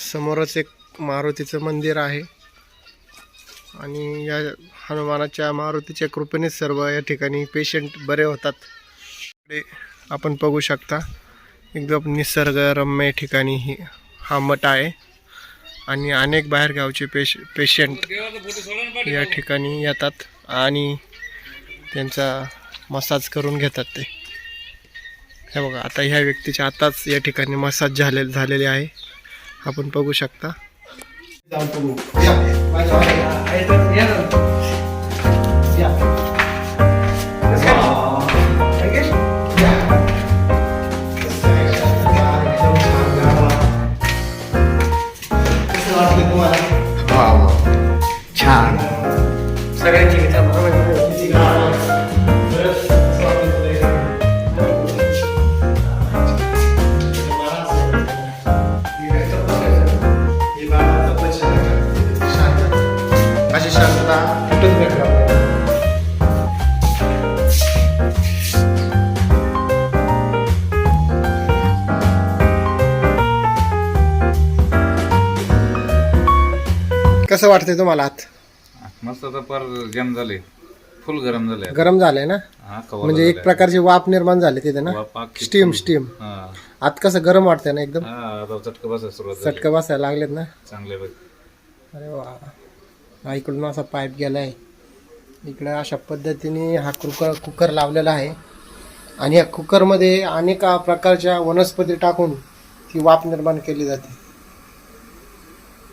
समोरच एक मारुतीचं मंदिर आहे. आणि या हनुमानाच्या मारुतीच्या कृपेने सर्व या ठिकाणी पेशंट बरे होतात. इकडे आपण बघू शकता एकदम निसर्गरम्य ठिकाणी ही हा मठ आहे. आणि अनेक बाहेरगावचे पेश पेशंट या ठिकाणी येतात आणि त्यांचा मसाज करून घेतात ते. हे बघा आता ह्या व्यक्तीच्या आताच या ठिकाणी मसाज झाले झालेले आहे. आपण बघू शकता छान अशी कसं वाटतंय तुम्हाला आत? मस्त आता पार जाम झाले. फुल गरम झाले गरम झालंय ना? हा कवा म्हणजे एक प्रकारची वाफ निर्माण झाली तिथे ना? स्टीम स्टीम हा. आत कसं गरम वाटतंय ना एकदम? हा आता चटका बसायला सुरुवात झाली. चटकं बसायला लागलेत ना? चांगले बघ. अरे वा. हा इकडून असा पाईप गेलाय. इकडं अशा पद्धतीने हा कुकर कुकर लावलेला आहे. आणि या कुकरमध्ये अनेक प्रकारच्या वनस्पती टाकून ती वाफ निर्माण केली जाते.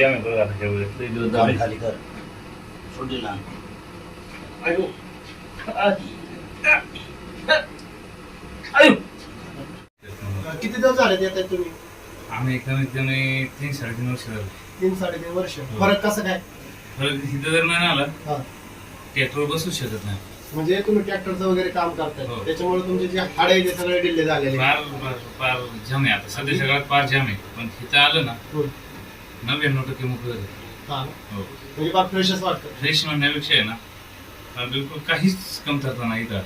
यांचं बाबांचं खाली कर सोडीला किती दिवस झाले येत तुम्ही? आम्ही कमीत कमी तीन साडेतीन वर्ष झाले. तीन साडेतीन वर्ष. फरक कसं काय? फरक इथं जर नाही आला हा. ट्रॅक्टर बसू शकत नाही. म्हणजे तुम्ही ट्रॅक्टरचं वगैरे काम करताय. हो. त्याच्यामुळे तुमचे जे हाड आहे ते सगळे डिल्ले झालेले पार पार पार जाम आहे आता. सध्या सगळ्यात पार जाम. आहे पण इथं आलं ना हम्म. नव्याण्णव टक्के मोकळं झालं. हा. हो. म्हणजे फार फ्रेशच वाटतं. फ्रेश म्हणण्यापेक्षा आहे ना बिलकुल काहीच कमतरता नाही इथं.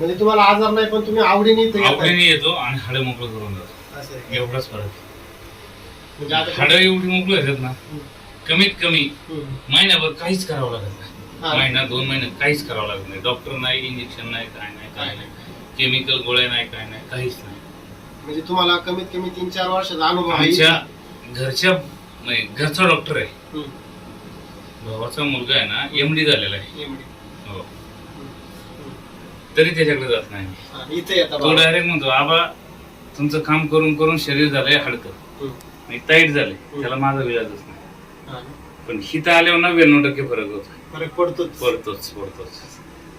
म्हणजे तुम्हाला आजार नाही पण तुम्ही आवडीने इथं येताय. आवडीने येतो आणि हाडं मोकळं करून जातो असं आहे. एवढाच फरक म्हणजे आता हाडं एवढी मोकळी येतात ना हम्म. कमीत कमी हम्म. महिन्याभर काहीच करावं लागत नाही. महिना दोन महिने काहीच करावं लागत नाही डॉक्टर नाही इंजेक्शन नाही काय नाही काय नाही केमिकल गोळ्या नाही काय नाही काहीच नाही म्हणजे तुम्हाला कमीत कमी तीन चार वर्षाचा अनुभव आहे आमच्या घरच्या नाही घरचा डॉक्टर आहे हम्म. भावाचा मुलगा आहे ना एमडी झालेला आहे एवढी. हो. तरी त्याच्याकडे जात नाही. इथे येता तो बाबा. डायरेक्ट म्हणतो आबा तुमचं काम करून करून शरीर झालंय हडकं. आणि टाईट झाले त्याला माझा विलाजच नाही. हा. पण हिथं आल्यावर नव्याण्णव टक्के फरक होतो. फरक पडतोच. पडतोच पडतोच.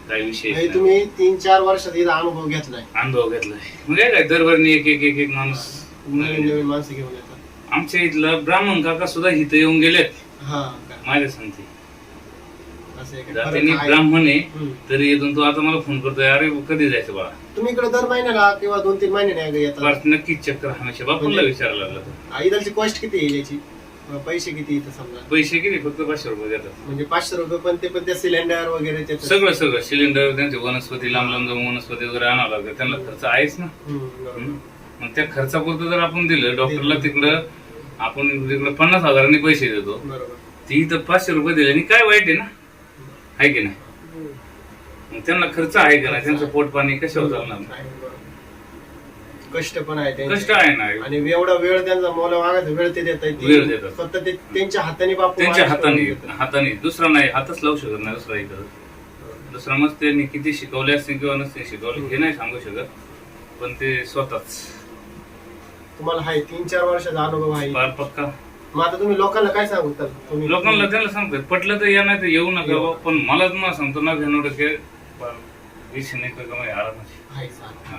काही विषय म्हणजे नाही. तुम्ही तीन चार वर्षात इथं अनुभव घेतलाय अनुभव घेतलाय म्हणजे काय दरबारनी एक एक एक एक माणूस नवीन नवीन माणसं घेऊन येतात. आमच्या इथला ब्राह्मण काका सुद्धा इथं येऊन गेलेत. हा. का? माझ्या सांगते. आहे. ब्राह्मण आहे. तरी येतो तो आता मला फोन करतोय अरे कधी जायचं बाळा? तुम्ही इकडे दर महिन्याला किंवा दोन तीन महिन्याने येतात बरं, नक्कीच चक्कर हमेशा बापूला विचारायला लागला तो. हा, इथलची कॉस्ट किती आहे याची? पैसे किती इथं समजा? पैसे किती? फक्त पाचशे रुपये देतात. म्हणजे पाचशे रुपये पण ते पण त्या सिलेंडर वगैरे त्याचं- सगळं सगळं. सिलेंडर त्यांचे वनस्पती लांब लांब जाऊन वनस्पती वगैरे आणावं लागतं. त्यांना खर्च आहेच ना. हम्म, बरोबर. हम्म. मग त्या खर्चापुरतं जर आपण दिलं डॉक्टरला तिकडं आपण तिकडं पन्नास हजारांनी पैसे देतो. बरोबर. ती तर पाचशे रुपये दिले आणि काय वाईट आहे ना? आहे की नाही. मग त्यांना खर्च आहे का नाही त्यांचं पोट पाणी कशावर चालणार. कष्ट पण आहे त्यांचे. कष्ट आहे ना आणि एवढा वेळ त्यांचा मोला मागायचा वेळ ते देत वेळ देतात. फक्त ते त्यांच्या हाताने बापू त्यांच्या माणूस हाताने देतात. हाताने दुसरा नाही हातच लावू शकत नाही दुसरा इथं दुसरा मग त्यांनी किती शिकवले असतील किंवा नसतील शिकवले हे नाही सांगू शकत पण ते स्वतःच तुम्हाला हाय तीन चार वर्षाचा अनुभव आहे फार पक्का मग आता तुम्ही लोकांना काय सांगू तर तुम्ही लोकांना त्याला पटलं तर या नाही तर येऊ नका. बा. पण मला तुम्हाला सांगतो ना घेणं टक्के विषय नाही का कमाई आला नाही आहे. हा.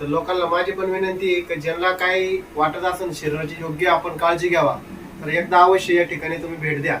तर लोकांना माझी पण विनंती आहे की ज्यांना काही वाटत असेल शरीराची योग्य आपण काळजी घ्यावा तर एकदा अवश्य या ठिकाणी तुम्ही भेट द्या